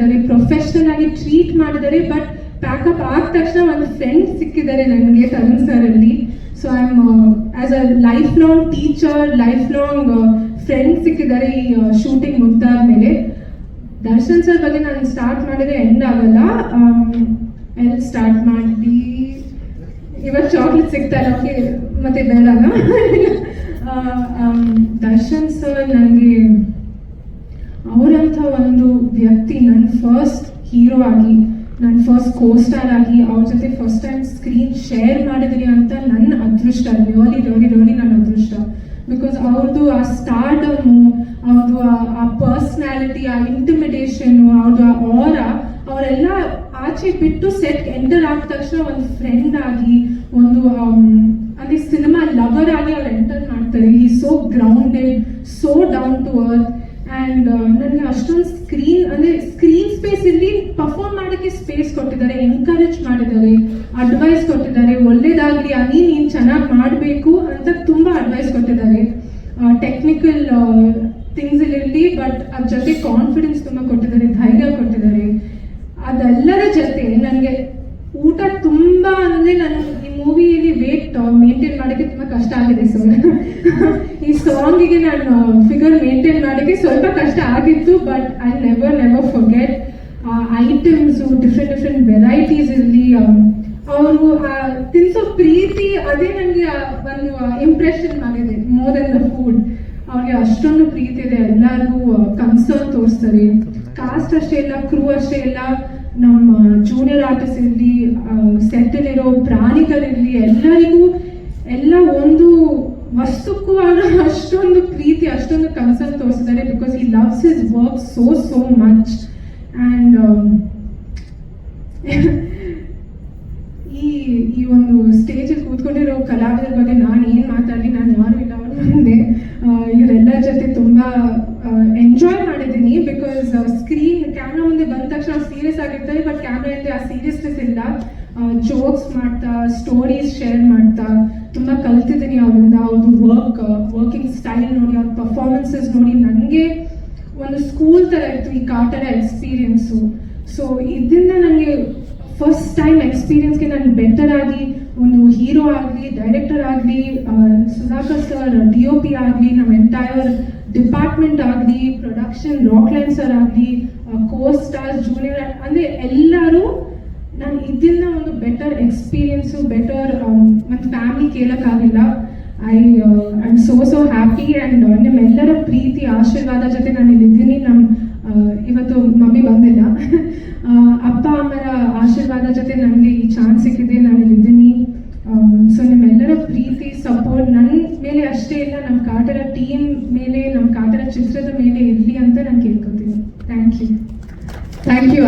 ಮಾಡಿದ್ದಾರೆ ಪ್ರೊಫೆಷನಲ್ ಆಗಿ ಟ್ರೀಟ್ ಮಾಡಿದ್ದಾರೆ ಬಟ್ ಪ್ಯಾಕಪ್ ಆದ ತಕ್ಷಣ ಒಂದು ಫ್ರೆಂಡ್ ಸಿಕ್ಕಿದ್ದಾರೆ ನನಗೆ ತರುಣ್ ಸರ್ ಅಲ್ಲಿ. So I am as a life long teacher life long friend ಸಿಕ್ಕಿದ್ದಾರೆ ಈ ಶೂಟಿಂಗ್ ಮುಗ್ದಾದ್ಮೇಲೆ ದರ್ಶನ್ ಸರ್ ಬಗ್ಗೆ ನಾನು ಸ್ಟಾರ್ಟ್ ಮಾಡಿದ್ರೆ ಎಂಡ್ ಆಗಲ್ಲ. ಎಲ್ಲಿ ಸ್ಟಾರ್ಟ್ ಮಾಡಿ. ಇವತ್ತು ಚಾಕ್ಲೇಟ್ ಸಿಗ್ತಾ ಇಲ್ಲ ಓಕೆ ಮತ್ತೆ ಬೇಡನ? ಆ, ದರ್ಶನ್ ಸರ್ ನನಗೆ ಅವರಂಥ ಒಂದು ವ್ಯಕ್ತಿ ನನ್ನ ಫಸ್ಟ್ ಹೀರೋ ಆಗಿ ನನ್ನ ಫಸ್ಟ್ ಕೋ ಸ್ಟಾರ್ ಆಗಿ ಅವ್ರ ಜೊತೆ ಫಸ್ಟ್ ಟೈಮ್ ಸ್ಕ್ರೀನ್ ಶೇರ್ ಮಾಡಿದ್ರಿ ಅಂತ ನನ್ನ ಅದೃಷ್ಟ ರಿಯಲಿ ರಿಯಲಿ ರಿಯಲಿ ನನ್ನ ಅದೃಷ್ಟ. ಬಿಕಾಸ್ ಅವ್ರದ್ದು ಆ ಸ್ಟಾರ್ಡಮು ಅವ್ರದ್ದು ಆ ಪರ್ಸ್ನಾಲಿಟಿ ಆ ಇಂಟಿಮಿಡೇಷನು ಅವ್ರದ್ದು ಆ ಆರ ಅವರೆಲ್ಲ ಆಚೆ ಬಿಟ್ಟು ಸೆಟ್ ಎಂಟರ್ ಆದ ತಕ್ಷಣ ಒಂದು ಫ್ರೆಂಡ್ ಆಗಿ ಒಂದು ಆಮ್, ಅಂದ್ರೆ ಸಿನಿಮಾ ಲವರ್ ಆಗಿ ಅವ್ರು ಎಂಟರ್ ಮಾಡ್ತಾರೆ. ಈ so grounded so down to earth and ನನಗೆ ಅಷ್ಟೊಂದು ಸ್ಕ್ರೀನ್ ಅಂದ್ರೆ ಸ್ಕ್ರೀನ್ ಸ್ಪೇಸ್ ಇಲ್ಲಿ ಪರ್ಫಾರ್ಮ್ ಮಾಡೋಕ್ಕೆ ಸ್ಪೇಸ್ ಕೊಟ್ಟಿದ್ದಾರೆ ಎನ್ಕರೇಜ್ ಮಾಡಿದ್ದಾರೆ ಅಡ್ವೈಸ್ ಕೊಟ್ಟಿದ್ದಾರೆ. ಒಳ್ಳೇದಾಗ್ಲಿ ಅನಿ ನೀನು ಚೆನ್ನಾಗಿ ಮಾಡಬೇಕು ಅಂತ ತುಂಬ ಅಡ್ವೈಸ್ ಕೊಟ್ಟಿದ್ದಾರೆ. ಟೆಕ್ನಿಕಲ್ ಥಿಂಗ್ಸ್ ಇರಲಿ ಬಟ್ ಅದ್ರ ಜೊತೆ ಕಾನ್ಫಿಡೆನ್ಸ್ ತುಂಬ ಕೊಟ್ಟಿದ್ದಾರೆ, ಧೈರ್ಯ ಕೊಟ್ಟಿದ್ದಾರೆ. ಅದೆಲ್ಲರ ಜೊತೆ ನನಗೆ ಊಟ ತುಂಬಾ ಅಂದ್ರೆ ನಾನು ಈ ಮೂವಿಯಲ್ಲಿ ವೇಟ್ ಮೇಂಟೈನ್ ಮಾಡೋಕ್ಕೆ ತುಂಬಾ ಕಷ್ಟ ಆಗಿದೆ ಸರ್. ಈ ಸಾಂಗಿಗೆ ನಾನು ಫಿಗರ್ ಮೇಂಟೈನ್ ಮಾಡಕ್ಕೆ ಸ್ವಲ್ಪ ಕಷ್ಟ ಆಗಿತ್ತು but I never never forget items different different varieties ಇರಲಿ ಅವರು ತಿನ್ಸೋ ಪ್ರೀತಿ ಅದೇ ನನಗೆ ಒಂದು ಇಂಪ್ರೆಷನ್ ಆಗಿದೆ ಮೋರ್ ದನ್ ದ ಫುಡ್ ಅವ್ರಿಗೆ ಅಷ್ಟೊಂದು ಪ್ರೀತಿ ಇದೆ, ಎಲ್ಲರಿಗೂ ಕನ್ಸರ್ನ್ ತೋರಿಸ್ತಾರೆ. ಕಾಸ್ಟ್ ಅಷ್ಟೇ ಇಲ್ಲ ಕ್ರೂ ಅಷ್ಟೇ ಇಲ್ಲ, ನಮ್ಮ ಜೂನಿಯರ್ ಆರ್ಟಿಸ್ಟ್ ಇರಲಿ ಸೆಟ್ಟಲ್ಲಿರೋ ಪ್ರಾಣಿಗಳಿರಲಿ, ಎಲ್ಲರಿಗೂ ಎಲ್ಲ ಒಂದು ವಸ್ತುಕ್ಕೂ ಅವರು ಅಷ್ಟೊಂದು ಪ್ರೀತಿ, ಅಷ್ಟೊಂದು ಕನ್ಸರ್ನ್ ತೋರಿಸಿದ್ದಾರೆ because he loves his work so so much and ಈ ಈ ಒಂದು ಸ್ಟೇಜಲ್ಲಿ ಕೂತ್ಕೊಂಡಿರೋ ಕಲಾವಿದರ ಬಗ್ಗೆ ನಾನು ಏನು ಮಾತಾಡಲಿ, ನಾನು ಯಾರು ಇಲ್ಲ ಅವ್ರ ಮುಂದೆ. ಇವರೆಲ್ಲರ ಜೊತೆ ತುಂಬ ಎಂಜಾಯ್ ಮಾಡಿದ್ದೀನಿ ಬಿಕಾಸ್ ಸ್ಕ್ರೀನ್ ಕ್ಯಾಮ್ರಾ ಮುಂದೆ ಬಂದ ತಕ್ಷಣ ಸೀರಿಯಸ್ ಆಗಿರ್ತದೆ ಬಟ್ ಕ್ಯಾಮ್ರಾ ಹಿಂದೆ ಆ ಸೀರಿಯಸ್ನೆಸ್ ಇಲ್ಲ. ಜೋಕ್ಸ್ ಮಾಡ್ತಾ ಸ್ಟೋರೀಸ್ ಶೇರ್ ಮಾಡ್ತಾ, ತುಂಬ ಕಲ್ತಿದ್ದೀನಿ ಅವರಿಂದ. ಅವ್ರದ್ದು ವರ್ಕ್ ವರ್ಕಿಂಗ್ ಸ್ಟೈಲ್ ನೋಡಿ, ಅವ್ರ ಪರ್ಫಾರ್ಮೆನ್ಸಸ್ ನೋಡಿ ನನಗೆ ಒಂದು ಸ್ಕೂಲ್ ಥರ ಇತ್ತು, ಈ ಕಾಟರ ಎಕ್ಸ್ಪೀರಿಯನ್ಸು ಸೊ ಇದರಿಂದ ನನಗೆ ಫಸ್ಟ್ ಟೈಮ್ ಎಕ್ಸ್ಪೀರಿಯನ್ಸ್ಗೆ ನಾನು ಬೆಟರ್ ಆಗಿ, ಒಂದು ಹೀರೋ ಆಗಲಿ ಡೈರೆಕ್ಟರ್ ಆಗಲಿ Sudhakar sir D O P ಆಗಲಿ ನಮ್ಮ ಎಂಟೈರ್ ಡಿಪಾರ್ಟ್ಮೆಂಟ್ ಆಗಲಿ ಪ್ರೊಡಕ್ಷನ್ ರಾಕ್ ಸರ್ ಆಗಲಿ ಕೋ ಸ್ಟಾರ್ಸ್ ಜೂನಿಯರ್ ಅಂದರೆ ಎಲ್ಲರೂ ನಾನು ಇದನ್ನ ಒಂದು ಬೆಟರ್ ಎಕ್ಸ್ಪೀರಿಯನ್ಸು ಬೆಟರ್ ಮತ್ತು family ಕೇಳೋಕ್ಕಾಗಿಲ್ಲ I I am so so happy and ನಿಮ್ಮೆಲ್ಲರ ಪ್ರೀತಿ, ಆಶೀರ್ವಾದ ಜೊತೆ ನಾನು ಇಲ್ಲಿದ್ದೀನಿ ನಮ್ಮ ಇವತ್ತು ಮಮ್ಮಿ ಬಂದಿಲ್ಲ. ಅಪ್ಪ, ಅಮ್ಮರ ಆಶೀರ್ವಾದ ಜೊತೆ ನನಗೆ ಈ ಚಾನ್ಸ್ ಸಿಕ್ಕಿದೆ. ನಾನು ಇಲ್ಲಿದ್ದೀನಿ ಸೊ ನಿಮ್ಮೆಲ್ಲರ ಪ್ರೀತಿ ಸಪೋರ್ಟ್ ನನ್ನ ಅಷ್ಟೇ ಇಲ್ಲ ನಮ್ಮ ಕಾಟರ ಟೀಮ್ ಮೇಲೆ ನಮ್ಮ ಕಾಟರ ಚಿತ್ರದ ಮೇಲೆ ಇರ್ಲಿ ಅಂತ ನಾನು ಕೇಳ್ಕೊತೀನಿ. Thank you thank you